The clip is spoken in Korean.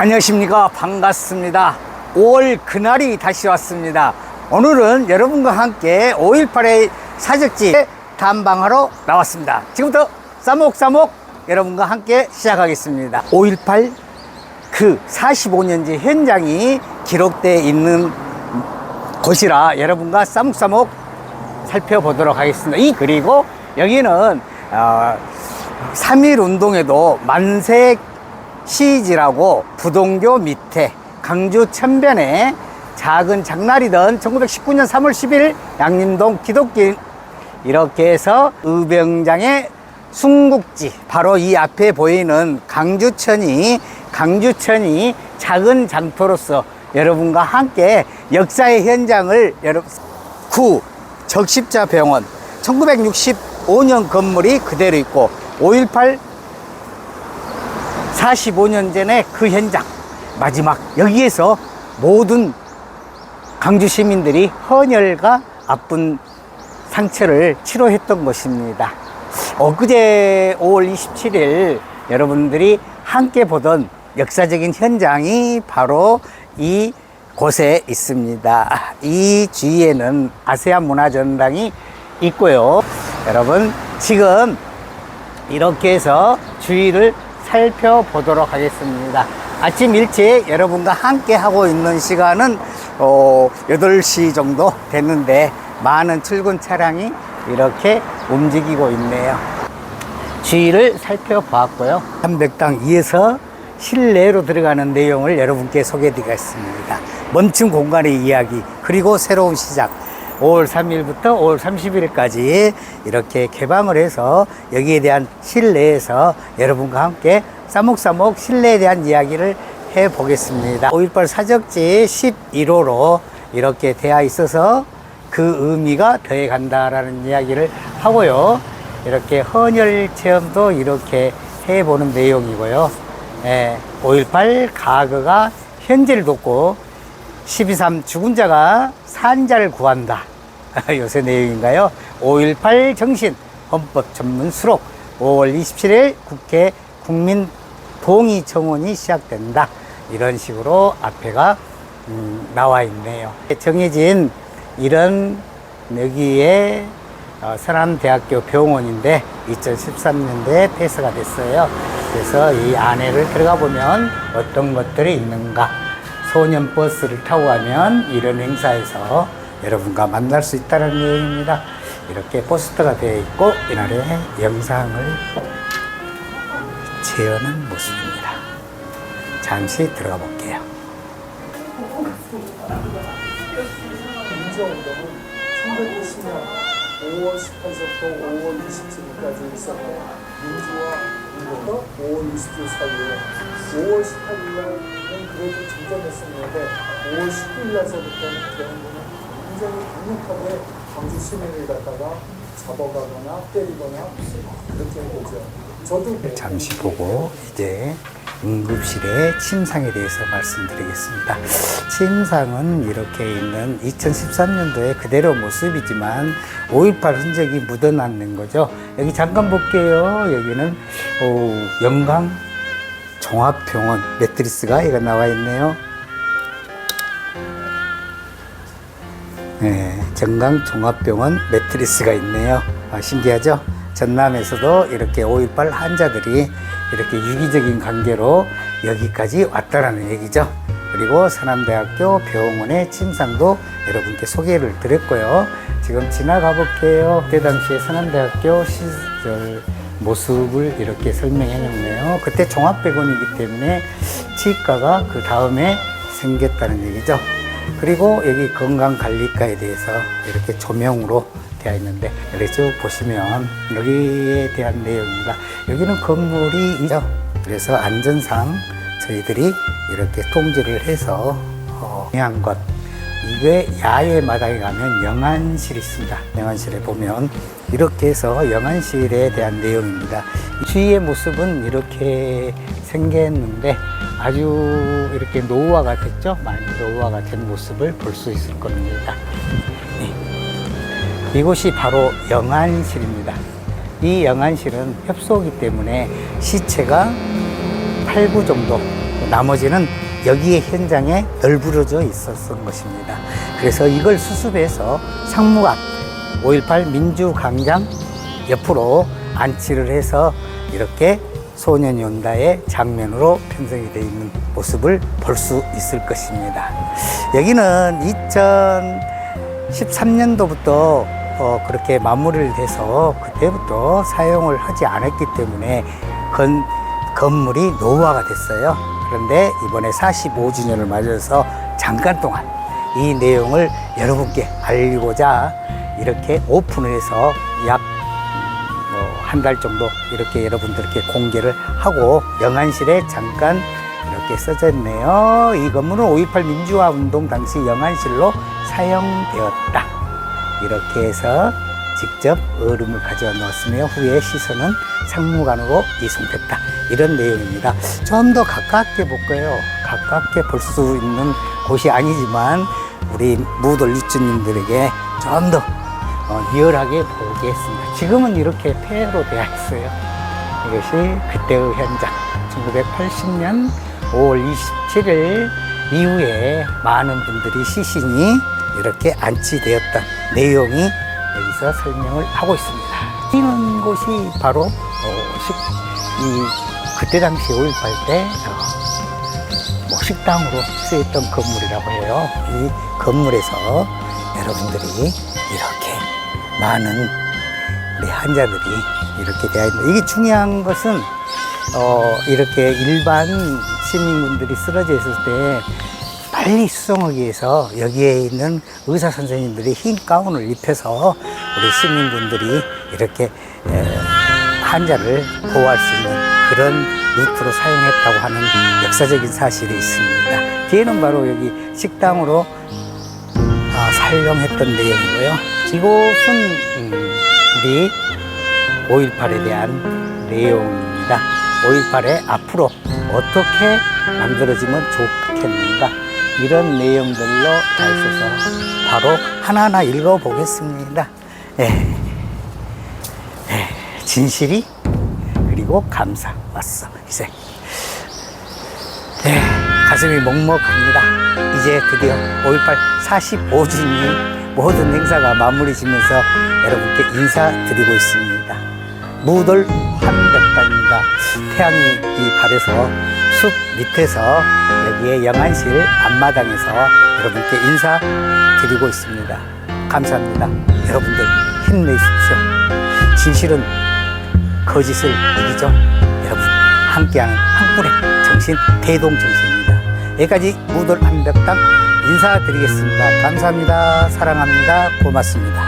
안녕하십니까? 반갑습니다. 5월 그날이 다시 왔습니다. 오늘은 여러분과 함께 5.18의 사적지 탐방하러 나왔습니다. 지금부터 싸목싸목 여러분과 함께 시작하겠습니다. 5.18 그 45년지 현장이 기록되어 있는 곳이라 여러분과 싸목싸목 살펴보도록 하겠습니다. 이 그리고 여기는 어, 3.1 운동에도 만색 시지라고 부동교 밑에 강주 천변에 작은 장날이던 1919년 3월 10일 양림동 기독길 이렇게 해서 의병장의 순국지 바로 이 앞에 보이는 강주천이 강주천이 작은 장터로서 여러분과 함께 역사의 현장을 여러분 구 적십자 병원 1965년 건물이 그대로 있고 5.18 45년 전에 그 현장 마지막 여기에서 모든 강주 시민들이 헌혈과 아픈 상처를 치료했던 것입니다. 엊그제 5월 27일 여러분들이 함께 보던 역사적인 현장이 바로 이 곳에 있습니다. 이 주위에는 아세안 문화전당이 있고요. 여러분 지금 이렇게 해서 주위를 살펴보도록 하겠습니다. 아침 일찍 여러분과 함께 하고 있는 시간은 어, 8시 정도 됐는데 많은 출근 차량이 이렇게 움직이고 있네요. 주위를 살펴보았고요. 300당 2에서 실내로 들어가는 내용을 여러분께 소개해 드리겠습니다. 멈춤 공간의 이야기, 그리고 새로운 시작. 5월 3일부터 5월 30일까지 이렇게 개방을 해서 여기에 대한 실내에서 여러분과 함께 싸목싸목 실내에 대한 이야기를 해 보겠습니다. 5.18 사적지 11호로 이렇게 되어 있어서 그 의미가 더해 간다라는 이야기를 하고요. 이렇게 헌혈 체험도 이렇게 해 보는 내용이고요. 예, 5.18 가거가 현재를 돕고 12.3 죽은 자가 산자를 구한다. 요새 내용인가요? 5.18 정신 헌법 전문 수록 5월 27일 국회 국민 동의 청원이 시작된다. 이런 식으로 앞에가 음, 나와 있네요. 정해진 이런 여기에 어, 서남대학교 병원인데 2013년도에 폐쇄가 됐어요. 그래서 이 안에를 들어가 보면 어떤 것들이 있는가. 소년 버스를 타고 가면 이런 행사에서 여러분과 만날 수 있다는 내용입니다. 이렇게 포스터가 되어 있고 이날의 영상을 재현한 모습입니다. 잠시 들어가 볼게요. 민주운동은 1920년 5월 18일부터 5월 27일까지 있었고 민주화 운동도 5월 20일 사이에 5월 18일날은 그래도 진전했었는데 5월 19일 날서부터는 대한민국은 굉장히 강력하게 광주 시민을 갖다가 잡아가거나 때리거나 그렇게 보죠. 저도 잠시 보고 이제 응급실의 침상에 대해서 말씀드리겠습니다. 침상은 이렇게 있는 2013년도에 그대로 모습이지만 5.18 흔적이 묻어났는 거죠. 여기 잠깐 볼게요. 여기는 오, 영광 종합병원 매트리스가 이거 나와 있네요. 네, 정강 종합병원 매트리스가 있네요. 아, 신기하죠? 전남에서도 이렇게 5.18 환자들이 이렇게 유기적인 관계로 여기까지 왔다라는 얘기죠. 그리고 서남대학교 병원의 침상도 여러분께 소개를 드렸고요. 지금 지나가 볼게요. 그때 당시에 서남대학교 시절 모습을 이렇게 설명해 놨네요. 그때 종합병원이기 때문에 치과가 그 다음에 생겼다는 얘기죠. 그리고 여기 건강관리과에 대해서 이렇게 조명으로 되어 있는데 여기 쭉 보시면 여기에 대한 내용입니다. 여기는 건물이 있죠. 그래서 안전상 저희들이 이렇게 통제를 해서 어, 중요한 것 이게 야외 마당에 가면 영안실이 있습니다. 영안실에 보면 이렇게 해서 영안실에 대한 내용입니다. 주위의 모습은 이렇게 생겼는데 아주 이렇게 노후화가 됐죠. 많이 노후화가 된 모습을 볼 수 있을 겁니다. 네. 이곳이 바로 영안실입니다. 이 영안실은 협소이기 때문에 시체가 8구 정도 나머지는 여기에 현장에 널브러져 있었던 것입니다. 그래서 이걸 수습해서 상무 앞 5.18 민주광장 옆으로 안치를 해서 이렇게 소년이 온다의 장면으로 편성이 되어 있는 모습을 볼 수 있을 것입니다. 여기는 2013년도부터 어, 그렇게 마무리를 돼서 그때부터 사용을 하지 않았기 때문에 건, 건물이 노후화가 됐어요. 그런데 이번에 45주년을 맞아서 잠깐 동안 이 내용을 여러분께 알리고자 이렇게 오픈을 해서 약 한달 정도 이렇게 여러분들께 공개를 하고 영안실에 잠깐 이렇게 써져 있네요. 이 건물은 5.18 민주화 운동 당시 영안실로 사용되었다. 이렇게 해서 직접 얼음을 가져와 놓았으며 후에 시선은 상무관으로 이송됐다. 이런 내용입니다. 좀 더 가깝게 볼까요? 가깝게 볼 수 있는 곳이 아니지만 우리 무돌 유치님들에게 좀더 어, 리얼하게 보겠습니다. 지금은 이렇게 폐로 되어 있어요. 이것이 그때의 현장. 1980년 5월 27일 이후에 많은 분들이 시신이 이렇게 안치되었던 내용이 여기서 설명을 하고 있습니다. 이는 곳이 바로 어, 식, 이 그때 당시 5.18때 어, 뭐 식당으로 쓰였던 건물이라고 해요. 이 건물에서 여러분들이 이렇게 많은 우리 환자들이 이렇게 되어 있는 이게 중요한 것은 어, 이렇게 일반 시민분들이 쓰러져 있을 때 빨리 수송하기 위해서 여기에 있는 의사 선생님들이 흰 가운을 입혀서 우리 시민분들이 이렇게 에, 환자를 보호할 수 있는 그런 루트로 사용했다고 하는 역사적인 사실이 있습니다. 뒤에는 바로 여기 식당으로 아, 사용했던 내용이고요. 이곳은 음, 우리 5.18에 대한 내용입니다. 5.18에 앞으로 어떻게 만들어지면 좋겠는가 이런 내용들로 다 있어서 바로 하나하나 읽어보겠습니다. 예. 예, 진실이 그리고 감사 왔어 이제 예, 가슴이 먹먹합니다. 이제 드디어 5.18 45주년 모든 행사가 마무리 지면서 여러분께 인사드리고 있습니다. 무돌 환백단입니다. 태양이 이 발에서 숲 밑에서 여기에 영안실 앞마당에서 여러분께 인사드리고 있습니다. 감사합니다. 여러분들 힘내십시오. 진실은 거짓을 이기죠. 여러분 함께하는 한 분의 정신 대동정신입니다. 여기까지 무돌 한벽당 인사드리겠습니다. 감사합니다. 사랑합니다. 고맙습니다.